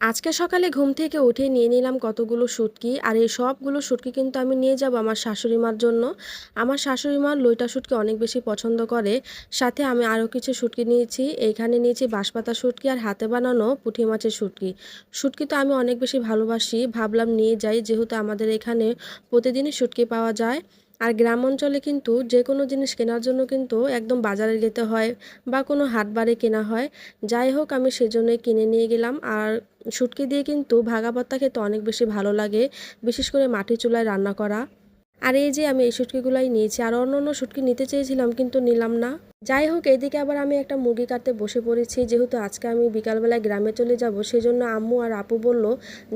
আজকে সকালে ঘুম থেকে উঠে নিয়ে নিলাম কতগুলো শুটকি আর এই সবগুলো শুটকি কিন্তু আমি নিয়ে যাব আমার শাশুড়ি মার জন্য। আমার শাশুড়ি মার লইটা শুটকি অনেক বেশি পছন্দ করে। সাথে আমি আরও কিছু শুটকি নিয়েছি, এইখানে নিয়েছি বাঁশপাতা শুটকি আর হাতে বানানো পুঁটি মাছের শুটকি শুটকি তো আমি অনেক বেশি ভালোবাসি, ভাবলাম নিয়ে যাই, যেহেতু আমাদের এখানে প্রতিদিনই শুটকি পাওয়া যায়। আর গ্রাম অঞ্চলে কিন্তু যে কোনো জিনিস কেনার জন্য কিন্তু একদম বাজারে যেতে হয় বা কোনো হাট বারে কেনা হয়। যাই হোক, আমি সেজন্যই কিনে নিয়ে গেলাম। আর শুটকি দিয়ে কিন্তু ভাগা খেতে অনেক বেশি ভালো লাগে, বিশেষ করে মাটি চুলায় রান্না করা। আর এই যে আমি এই শুটকিগুলাই নিয়েছি, আর অন্য অন্য শুটকি নিতে চেয়েছিলাম কিন্তু নিলাম না। যাই হোক, এদিকে আবার আমি একটা মুরগি কাটতে বসে পড়েছি, যেহেতু আজকে আমি বিকালবেলায় গ্রামে চলে যাব সেই জন্য আম্মু আর আপু বলল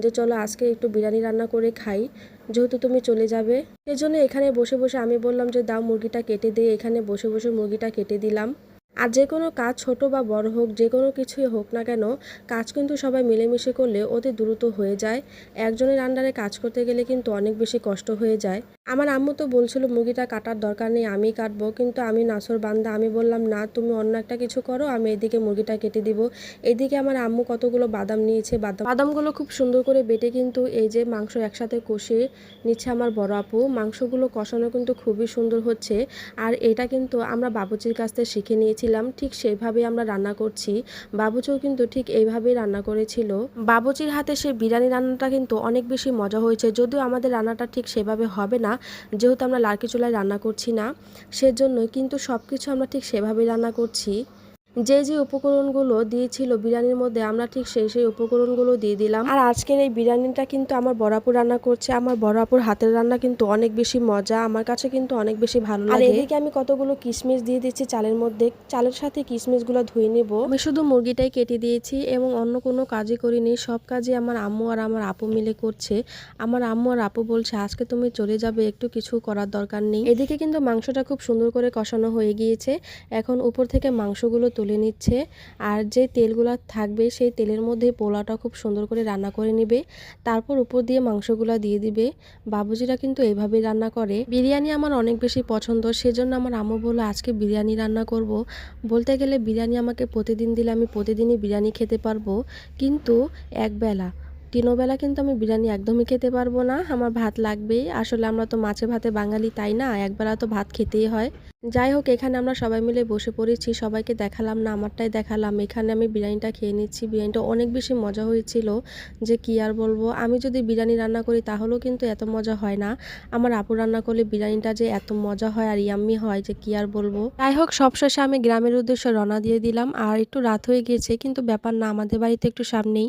যে, চলো আজকে একটু বিরিয়ানি রান্না করে খাই, যেহেতু তুমি চলে যাবে। সেই জন্য এখানে বসে বসে আমি বললাম যে, দাও মুরগিটা কেটে দিয়ে এখানে বসে বসে মুরগিটা কেটে দিলাম। আর যে কোনো কাজ ছোট বা বড় হোক, যে কোনো কিছুই হোক না কেন, কাজ কিন্তু সবাই মিলেমিশে করলে অতি দ্রুত হয়ে যায়। একজনের আন্ডারে কাজ করতে গেলে কিন্তু অনেক বেশি কষ্ট হয়ে যায়। আমার আম্মু তো বলছিল, মুরগিটা কাটার দরকার নেই, আমি কাটবো। কিন্তু আমি নাসর বান্দা, আমি বললাম, না, তুমি অন্য একটা কিছু করো, আমি এদিকে মুরগিটা কেটে দিব। এদিকে আমার আম্মু কতগুলো বাদাম নিয়েছে, বাদাম বাদামগুলো খুব সুন্দর করে বেটে কিন্তু এই যে মাংস একসাথে কষে নিচ্ছে আমার বড় আপু। মাংসগুলো কষানো কিন্তু খুবই সুন্দর হচ্ছে। আর এটা কিন্তু আমরা বাবুচির কাছ থেকে শিখে নিয়েছিলাম ঠিক সেভাবে আমরা রান্না করছি। বাবুচিও কিন্তু ঠিক এইভাবেই রান্না করেছিল। বাবুচির হাতে সেই বিরিয়ানি রান্নাটা কিন্তু অনেক বেশি মজা হয়েছে। যদিও আমাদের রান্নাটা ঠিক সেভাবে হবে না, যেহেতু আমরা লার্কি চুলায় রান্না করছি না সেজন্য কিন্তু সব কিছু আমরা ঠিক সেভাবেই রান্না করছি। যে যে উপকরণগুলো দিয়েছিল বিরিয়ানির মধ্যে আমরা ঠিক সেই সেই উপকরণগুলো দিয়ে দিলাম। আর আজকের এই বিরিয়ানিটা কিন্তু আমার বড়াপুর রান্না করছে। আমার বড়াপুর হাতের রান্না কিন্তু অনেক বেশি মজা আমার কাছে কিন্তু অনেক বেশি ভালো লাগে। আর এদিকে আমি কতগুলো কিশমিশ দিয়ে দিচ্ছি চালের মধ্যে চালের সাথে কিশমিশগুলো ধুয়ে নেব। আমি শুধু মুরগিটাই কেটে দিয়েছি এবং অন্য কোনো কাজই করিনি সব কাজই আমার আম্মু আর আমার আপু মিলে করছে। আমার আম্মু আর আপু বলছে আজকে তুমি চলে যাবে একটু কিছু করার দরকার নেই। এদিকে কিন্তু মাংসটা খুব সুন্দর করে কষানো হয়ে গিয়েছে। এখন উপর থেকে মাংসগুলো তুলে নিচ্ছে। আর যে তেলগুলো থাকবে, সেই তেলের মধ্যে পোলাওটা খুব সুন্দর করে রান্না করে নেবে। তারপর উপর দিয়ে মাংসগুলো দিয়ে দিবে। বাবুজিরা কিন্তু এইভাবেই রান্না করে। বিরিয়ানি আমার অনেক বেশি পছন্দ, সেজন্য আমার আম্মু বলল, আজকে বিরিয়ানি রান্না করব। বলতে গেলে, বিরিয়ানি আমাকে প্রতিদিন দিলে আমি প্রতিদিনই বিরিয়ানি খেতে পারব। কিন্তু একবেলা তিনোবেলা কিন্তু আমি বিরিয়ানি একদমই খেতে পারব না। আমার ভাত লাগবেই। আসলে আমরা তো মাছে ভাতে বাঙালি, তাই না? একবেলা তো ভাত খেতেই হয়। যাই হোক, এখানে আমরা সবাই মিলে বসে পড়েছি। সবাইকে দেখালাম, না আমারটাই দেখালাম। এখানে আমি বিরিয়ানিটা খেয়ে নিচ্ছি। বিরিয়ানিটা অনেক বেশি মজা হয়েছিল যে কি আর বলব? আমি যদি বিরিয়ানি রান্না করি তাহলেও কিন্তু এত মজা হয় না। আমার আপু রান্না করলে বিরিয়ানিটা যে এত মজা হয় আর ইয়াম্মি হয় যে কি আর বলব? যাই হোক, সবশেষে আমি গ্রামের উদ্দেশ্যে রওনা দিয়ে দিলাম। আর একটু রাত হয়ে গিয়েছে, কিন্তু ব্যাপার না, আমাদের বাড়িতে একটু সামনেই।